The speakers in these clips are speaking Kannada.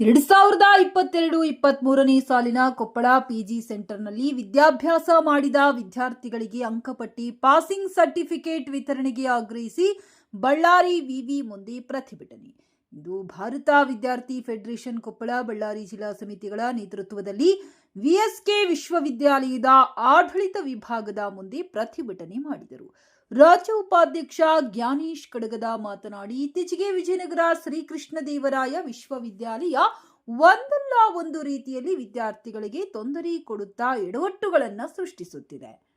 ಸಾವಿರದ ಇಪ್ಪತ್ತೆರಡು ಇಪ್ಪತ್ತ್ ಮೂರನೇ ಸಾಲಿನ ಕೊಪ್ಪಳ ಪಿಜಿ ಸೆಂಟರ್ನಲ್ಲಿ ವಿದ್ಯಾಭ್ಯಾಸ ಮಾಡಿದ ವಿದ್ಯಾರ್ಥಿಗಳಿಗೆ ಅಂಕಪಟ್ಟಿ ಪಾಸಿಂಗ್ ಸರ್ಟಿಫಿಕೇಟ್ ವಿತರಣೆಗೆ ಆಗ್ರಹಿಸಿ ಬಳ್ಳಾರಿ ವಿವಿ ಮುಂದೆ ಪ್ರತಿಭಟನೆ. ಇಂದು ಭಾರತ ವಿದ್ಯಾರ್ಥಿ ಫೆಡರೇಷನ್ ಕೊಪ್ಪಳ ಬಳ್ಳಾರಿ ಜಿಲ್ಲಾ ಸಮಿತಿಗಳ ನೇತೃತ್ವದಲ್ಲಿ ವಿಎಸ್ಕೆ ವಿಶ್ವವಿದ್ಯಾಲಯದ ಆಡಳಿತ ವಿಭಾಗದ ಮುಂದೆ ಪ್ರತಿಭಟನೆ ಮಾಡಿದರು. ರಾಜ್ಯ ಉಪಾಧ್ಯಕ್ಷ ಜ್ಞಾನೀಶ್ ಕಡಗದ ಮಾತನಾಡಿ, ಇತ್ತೀಚೆಗೆ ವಿಜಯನಗರ ಶ್ರೀಕೃಷ್ಣ ದೇವರಾಯ ವಿಶ್ವವಿದ್ಯಾಲಯ ಒಂದಲ್ಲ ಒಂದು ರೀತಿಯಲ್ಲಿ ವಿದ್ಯಾರ್ಥಿಗಳಿಗೆ ತೊಂದರೆ ಕೊಡುತ್ತಾ ಎಡವಟ್ಟುಗಳನ್ನು ಸೃಷ್ಟಿಸುತ್ತಿದೆ.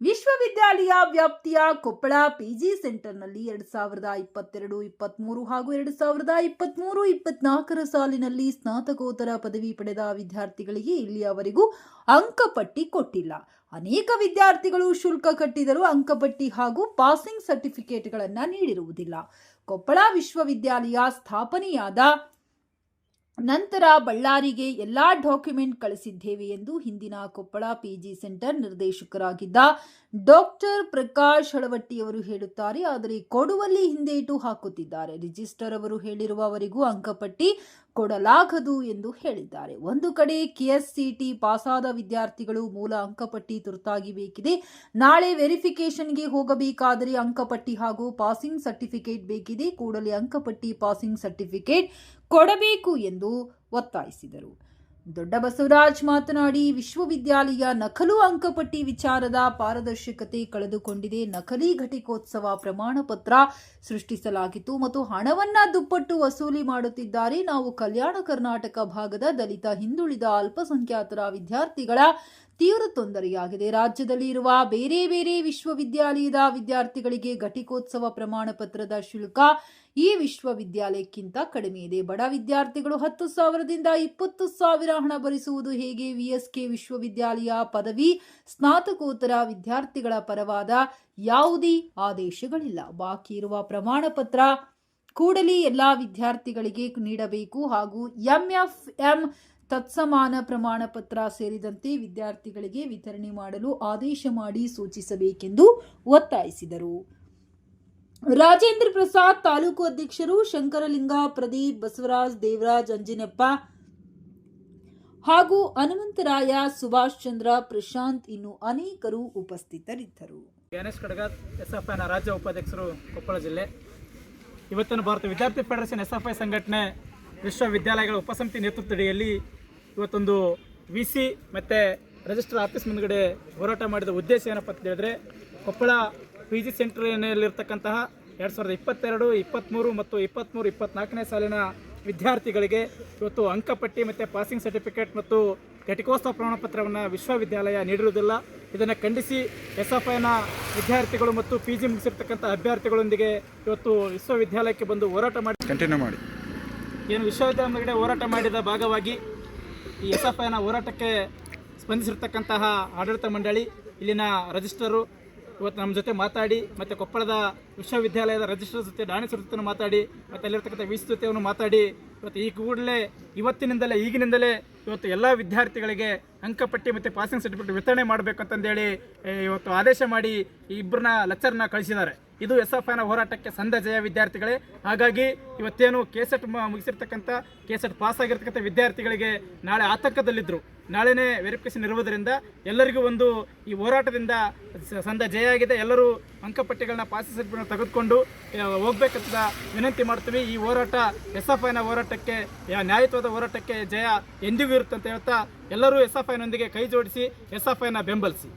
ವಿಶ್ವವಿದ್ಯಾಲಯ ವ್ಯಾಪ್ತಿಯ ಕೊಪ್ಪಳ ಪಿಜಿ ಸೆಂಟರ್ನಲ್ಲಿ ಎರಡ್ ಸಾವಿರದ ಇಪ್ಪತ್ತೆರಡು ಇಪ್ಪತ್ತ್ಮೂರು ಹಾಗೂ ಎರಡು ಸಾವಿರದ ಇಪ್ಪತ್ತ್ಮೂರು ಇಪ್ಪತ್ನಾಲ್ಕರ ಸಾಲಿನಲ್ಲಿ ಸ್ನಾತಕೋತ್ತರ ಪದವಿ ಪಡೆದ ವಿದ್ಯಾರ್ಥಿಗಳಿಗೆ ಇಲ್ಲಿಯವರೆಗೂ ಅಂಕಪಟ್ಟಿ ಕೊಟ್ಟಿಲ್ಲ. ಅನೇಕ ವಿದ್ಯಾರ್ಥಿಗಳು ಶುಲ್ಕ ಕಟ್ಟಿದರೂ ಅಂಕಪಟ್ಟಿ ಹಾಗೂ ಪಾಸಿಂಗ್ ಸರ್ಟಿಫಿಕೇಟ್ಗಳನ್ನು ನೀಡಿರುವುದಿಲ್ಲ. ಕೊಪ್ಪಳ ವಿಶ್ವವಿದ್ಯಾಲಯ ಸ್ಥಾಪನೆಯಾದ ನಂತರ ಬಳ್ಳಾರಿಗೆ ಎಲ್ಲಾ ಡಾಕ್ಯುಮೆಂಟ್ ಕಳಿಸಿದ್ದೇವೆ ಎಂದು ಹಿಂದಿನ ಕೊಪ್ಪಳ ಪಿಜಿ ಸೆಂಟರ್ ನಿರ್ದೇಶಕರಾಗಿದ್ದ ಡಾಕ್ಟರ್ ಪ್ರಕಾಶ್ ಹಳವಟ್ಟಿಯವರು ಹೇಳುತ್ತಾರೆ. ಆದರೆ ಕೊಡುವಲ್ಲಿ ಹಿಂದೇಟು ಹಾಕುತ್ತಿದ್ದಾರೆ. ರಿಜಿಸ್ಟರ್ ಅವರು ಹೇಳಿರುವವರೆಗೂ ಅಂಕಪಟ್ಟಿ ಕೊಡಲಾಗದು ಎಂದು ಹೇಳಿದ್ದಾರೆ. ಒಂದು ಕಡೆ ಕೆಎಸ್ಸಿಟಿ ಪಾಸಾದ ವಿದ್ಯಾರ್ಥಿಗಳು ಮೂಲ ಅಂಕಪಟ್ಟಿ ತುರ್ತಾಗಿ ಬೇಕಿದೆ. ನಾಳೆ ವೆರಿಫಿಕೇಷನ್ಗೆ ಹೋಗಬೇಕಾದರೆ ಅಂಕಪಟ್ಟಿ ಹಾಗೂ ಪಾಸಿಂಗ್ ಸರ್ಟಿಫಿಕೇಟ್ ಬೇಕಿದೆ. ಕೂಡಲೇ ಅಂಕಪಟ್ಟಿ ಪಾಸಿಂಗ್ ಸರ್ಟಿಫಿಕೇಟ್ ಕೊಡಬೇಕು ಎಂದು ಒತ್ತಾಯಿಸಿದರು. ದೊಡ್ಡ ಬಸವರಾಜ್ ಮಾತನಾಡಿ, ವಿಶ್ವವಿದ್ಯಾಲಯ ನಕಲು ಅಂಕಪಟ್ಟಿ ವಿಚಾರದ ಪಾರದರ್ಶಕತೆ ಕಳೆದುಕೊಂಡಿದೆ. ನಕಲಿ ಘಟಿಕೋತ್ಸವ ಪ್ರಮಾಣ ಪತ್ರ ಸೃಷ್ಟಿಸಲಾಗಿತ್ತು ಮತ್ತು ಹಣವನ್ನ ದುಪ್ಪಟ್ಟು ವಸೂಲಿ ಮಾಡುತ್ತಿದ್ದಾರೆ. ನಾವು ಕಲ್ಯಾಣ ಕರ್ನಾಟಕ ಭಾಗದ ದಲಿತ ಹಿಂದುಳಿದ ಅಲ್ಪಸಂಖ್ಯಾತರ ವಿದ್ಯಾರ್ಥಿಗಳ ತೀವ್ರ ತೊಂದರೆಯಾಗಿದೆ. ರಾಜ್ಯದಲ್ಲಿ ಇರುವ ಬೇರೆ ಬೇರೆ ವಿಶ್ವವಿದ್ಯಾಲಯದ ವಿದ್ಯಾರ್ಥಿಗಳಿಗೆ ಘಟಿಕೋತ್ಸವ ಪ್ರಮಾಣ ಪತ್ರದ ಶುಲ್ಕ ಈ ವಿಶ್ವವಿದ್ಯಾಲಯಕ್ಕಿಂತ ಕಡಿಮೆ ಇದೆ. ಬಡ ವಿದ್ಯಾರ್ಥಿಗಳು ಹತ್ತು ಸಾವಿರದಿಂದ ಇಪ್ಪತ್ತು ಸಾವಿರ ಹಣ ಭರಿಸುವುದು ಹೇಗೆ? ವಿಎಸ್ಕೆ ವಿಶ್ವವಿದ್ಯಾಲಯ ಪದವಿ, ಸ್ನಾತಕೋತ್ತರ ವಿದ್ಯಾರ್ಥಿಗಳ ಪರವಾದ ಯಾವುದೇ ಆದೇಶಗಳಿಲ್ಲ. ಬಾಕಿ ಇರುವ ಪ್ರಮಾಣ ಪತ್ರ ಕೂಡಲೇ ಎಲ್ಲ ವಿದ್ಯಾರ್ಥಿಗಳಿಗೆ ನೀಡಬೇಕು ಹಾಗೂ ಎಂಎಫ್ಎಂ ತತ್ಸಮಾನ ಪ್ರಮಾಣ ಪತ್ರ ಸೇರಿದಂತೆ ವಿದ್ಯಾರ್ಥಿಗಳಿಗೆ ವಿತರಣೆ ಮಾಡಲು ಆದೇಶ ಮಾಡಿ ಸೂಚಿಸಬೇಕೆಂದು ಒತ್ತಾಯಿಸಿದರು. ರಾಜೇಂದ್ರ ಪ್ರಸಾದ್ ತಾಲೂಕು ಅಧ್ಯಕ್ಷರು ಶಂಕರಲಿಂಗ ಪ್ರದೀಪ್ ಬಸವರಾಜ್ ದೇವರಾಜ್ ಅಂಜಿನಪ್ಪ ಹಾಗೂ ಹನುಮಂತರಾಯ ಸುಭಾಷ್ ಚಂದ್ರ ಪ್ರಶಾಂತ್ ಇನ್ನು ಅನೇಕರು ಉಪಸ್ಥಿತರಿದ್ದರು. ಗಣೇಶ್ ಕಡಗಾತ್ ಎಸ್ ರಾಜ್ಯ ಉಪಾಧ್ಯಕ್ಷರು ಕೊಪ್ಪಳ ಜಿಲ್ಲೆ. ಇವತ್ತಿನ ಭಾರತ ವಿದ್ಯಾರ್ಥಿ ಫೆಡರೇಷನ್ ಎಸ್ ಎಫ್ ಐ ಸಂಘಟನೆ ವಿಶ್ವವಿದ್ಯಾಲಯಗಳ ಉಪಸಮಿತಿ ನೇತೃತ್ವಡಿಯಲ್ಲಿ ಇವತ್ತೊಂದು ವಿ ಸಿ ಮತ್ತು ರಿಜಿಸ್ಟರ್ ಆಫೀಸ್ ಮುಂದಗಡೆ ಹೋರಾಟ ಮಾಡಿದ ಉದ್ದೇಶ ಏನಪ್ಪ ಅಂತ ಹೇಳಿದ್ರೆ ಕೊಪ್ಪಳ ಪಿ ಜಿ ಸೆಂಟರ್ನಲ್ಲಿರ್ತಕ್ಕಂತಹ ಎರಡು ಸಾವಿರದ ಇಪ್ಪತ್ತೆರಡು ಇಪ್ಪತ್ತ್ಮೂರು ಮತ್ತು ಇಪ್ಪತ್ತ್ಮೂರು ಇಪ್ಪತ್ತ್ನಾಲ್ಕನೇ ಸಾಲಿನ ವಿದ್ಯಾರ್ಥಿಗಳಿಗೆ ಇವತ್ತು ಅಂಕಪಟ್ಟಿ ಮತ್ತು ಪಾಸಿಂಗ್ ಸರ್ಟಿಫಿಕೇಟ್ ಮತ್ತು ಘಟಿಕೋತ್ಸವ ಪ್ರಮಾಣಪತ್ರವನ್ನು ವಿಶ್ವವಿದ್ಯಾಲಯ ನೀಡಿರುವುದಿಲ್ಲ. ಇದನ್ನು ಖಂಡಿಸಿ ಎಸ್ ಎಫ್ ಐನ ವಿದ್ಯಾರ್ಥಿಗಳು ಮತ್ತು ಪಿ ಜಿ ಮುಗಿಸಿರ್ತಕ್ಕಂಥ ಅಭ್ಯರ್ಥಿಗಳೊಂದಿಗೆ ಇವತ್ತು ವಿಶ್ವವಿದ್ಯಾಲಯಕ್ಕೆ ಬಂದು ಹೋರಾಟ ಮಾಡಿ ಕಂಟಿನ್ಯೂ ಮಾಡಿ. ಏನು ವಿಶ್ವವಿದ್ಯಾಲಯದ ಹೋರಾಟ ಮಾಡಿದ ಭಾಗವಾಗಿ ಈ ಎಸ್ ಎಫ್ ಐನ ಹೋರಾಟಕ್ಕೆ ಸ್ಪಂದಿಸಿರ್ತಕ್ಕಂತಹ ಆಡಳಿತ ಮಂಡಳಿ, ಇಲ್ಲಿನ ರಜಿಸ್ಟರು ಇವತ್ತು ನಮ್ಮ ಜೊತೆ ಮಾತಾಡಿ, ಮತ್ತು ಕೊಪ್ಪಳದ ವಿಶ್ವವಿದ್ಯಾಲಯದ ರಜಿಸ್ಟರ್ ಜೊತೆ ಡಾಣೇಶ್ವರ ಜೊತೆ ಮಾತಾಡಿ, ಮತ್ತು ಅಲ್ಲಿರ್ತಕ್ಕಂಥ ವಿ ಜೊತೆಯನ್ನು ಮಾತಾಡಿ, ಇವತ್ತು ಈ ಕೂಡಲೇ ಇವತ್ತಿನಿಂದಲೇ, ಈಗಿನಿಂದಲೇ ಇವತ್ತು ಎಲ್ಲ ವಿದ್ಯಾರ್ಥಿಗಳಿಗೆ ಅಂಕಪಟ್ಟಿ ಮತ್ತು ಪಾಸಿಂಗ್ ಸರ್ಟಿಫಿಕೇಟ್ ವಿತರಣೆ ಮಾಡಬೇಕು ಅಂತಂದೇಳಿ ಏ, ಇವತ್ತು ಆದೇಶ ಮಾಡಿ ಈ ಇಬ್ಬರನ್ನ ಲೆಕ್ಚರ್ನ ಕಳಿಸಿದ್ದಾರೆ. ಇದು ಎಸ್ ಎಫ್ ಐನ ಹೋರಾಟಕ್ಕೆ ಸಂದ ಜಯ ವಿದ್ಯಾರ್ಥಿಗಳೇ. ಹಾಗಾಗಿ ಇವತ್ತೇನು ಕೆಸೆಟ್ ಮುಗಿಸಿರ್ತಕ್ಕಂಥ ಕೆಸೆಟ್ ಪಾಸ್ ಆಗಿರ್ತಕ್ಕಂಥ ವಿದ್ಯಾರ್ಥಿಗಳಿಗೆ ನಾಳೆ ಆತಂಕದಲ್ಲಿದ್ದರು ನಾಳೆನೇ ವೆರಿಫಿಕೇಶನ್ ಇರುವುದರಿಂದ ಎಲ್ಲರಿಗೂ ಒಂದು ಈ ಹೋರಾಟದಿಂದ ಸಂದ ಜಯ ಆಗಿದೆ. ಎಲ್ಲರೂ ಅಂಕಪಟ್ಟಿಗಳನ್ನ ಪಾಸ್ ಸರ್ಟಿಫಿಕೇಟ್ ತೆಗೆದುಕೊಂಡು ಹೋಗ್ಬೇಕಂತ ವಿನಂತಿ ಮಾಡ್ತೀವಿ. ಈ ಹೋರಾಟ ಎಸ್ ಎಫ್ ಐನ ಹೋರಾಟಕ್ಕೆ ನ್ಯಾಯಯುತವಾದ ಹೋರಾಟಕ್ಕೆ ಜಯ ಎಂದಿಗೂ ಇರುತ್ತಂತ ಹೇಳ್ತಾ ಎಲ್ಲರೂ ಎಸ್ ಎಫ್ ಐನೊಂದಿಗೆ ಕೈ ಜೋಡಿಸಿ ಎಸ್ಎಫ್ಐನ ಎಫ್ ಐನ ಬೆಂಬಲಿಸಿ.